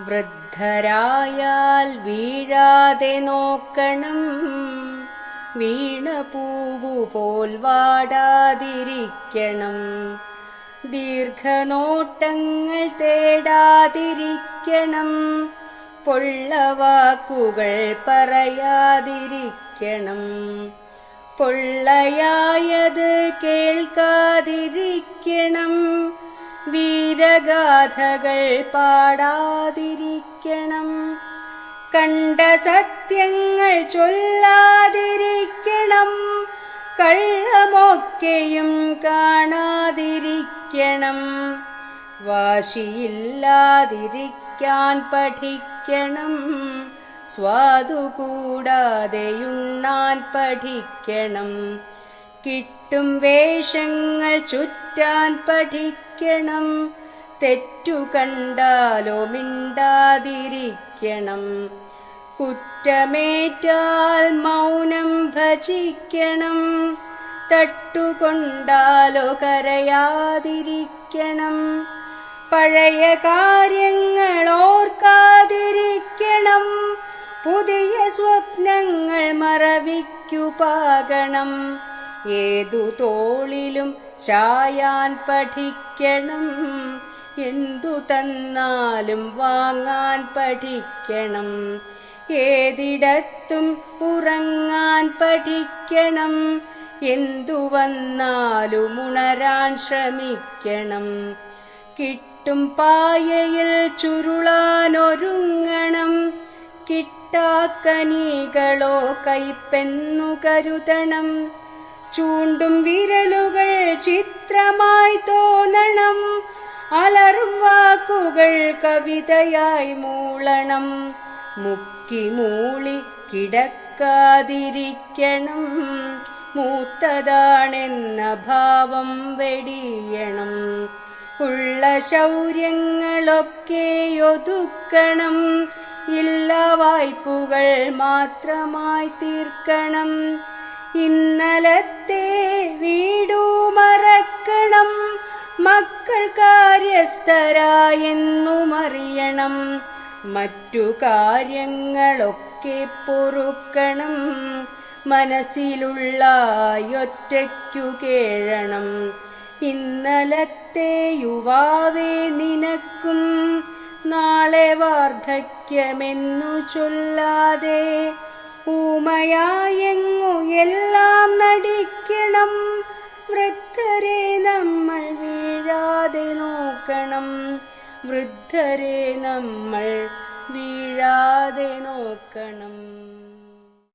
വൃദ്ധരായാൽ വീഴാതെ നോക്കണം. വീണ പൂവു പോൽ വാടാതിരിക്കണം. ദീർഘനോട്ടങ്ങൾ തേടാതിരിക്കണം. പൊള്ളവാക്കുകൾ പറയാതിരിക്കണം. പൊള്ളയായത് കേൾക്കാതിരിക്കണം. വീരഗാഥകൾ പാടാതിരിക്കണം. കണ്ട സത്യങ്ങൾ ചൊല്ലാതിരിക്കണം. കള്ളമൊക്കെയും കാണാതിരിക്കണം. വാശിയില്ലാതിരിക്കാൻ പഠിക്കണം. സ്വാദു പഠിക്കണം. കിട്ടും വേഷങ്ങൾ ചുറ്റാൻ പഠിക്കണം. തെറ്റു കണ്ടാലോ മിണ്ടാതിരിക്കണം. കുറ്റമേറ്റാൽ മൗനം ഭജിക്കണം. തട്ടുകൊണ്ടാലോ കരയാതിരിക്കണം. പഴയ കാര്യങ്ങൾ ഓർക്കാതിരിക്കണം. പുതിയ സ്വപ്നങ്ങൾ മറവിക്കു പാകണം. ഏതു തോളിലും ചായാൻ പഠിക്കണം. എന്തു തന്നാലും വാങ്ങാൻ പഠിക്കണം. ഏതിടത്തും ഉറങ്ങാൻ പഠിക്കണം. എന്തു വന്നാലും ഉണരാൻ ശ്രമിക്കണം. കിട്ടും പായയിൽ ചുരുളാനൊരുങ്ങണം കിട്ടാക്കനികളോ കൈപ്പെന്നു കരുതണം. ചൂണ്ടും വിരലുകൾ ചിത്രമായി തോന്നണം. അലറും വാക്കുകൾ കവിതയായി മൂളണം. മുക്കി മൂളി കിടക്കാതിരിക്കണം. മൂത്തതാണെന്ന ഭാവം വെടിയണം. ഉള്ള ശൗര്യങ്ങളൊക്കെ ഒതുക്കണം. ഇല്ല വായ്പുകൾ മാത്രമായി തീർക്കണം. ഇന്നലത്തെ വീടു മറക്കണം. മക്കൾ കാര്യസ്ഥരായെന്നുമറിയണം. മറ്റു കാര്യങ്ങളൊക്കെ പൊറുക്കണം. മനസ്സിലുള്ള ഒറ്റയ്ക്കു കേഴണം. ഇന്നലത്തെ യുവാവേ നിനക്കും നാളെ വാർദ്ധക്യമെന്നു ചൊല്ലാതെ ഊമയായെങ്ങു എല്ലാം നടിക്കണം? വൃദ്ധരെ നമ്മൾ വീഴാതെ നോക്കണം. വൃദ്ധരെ നമ്മൾ വീഴാതെ നോക്കണം.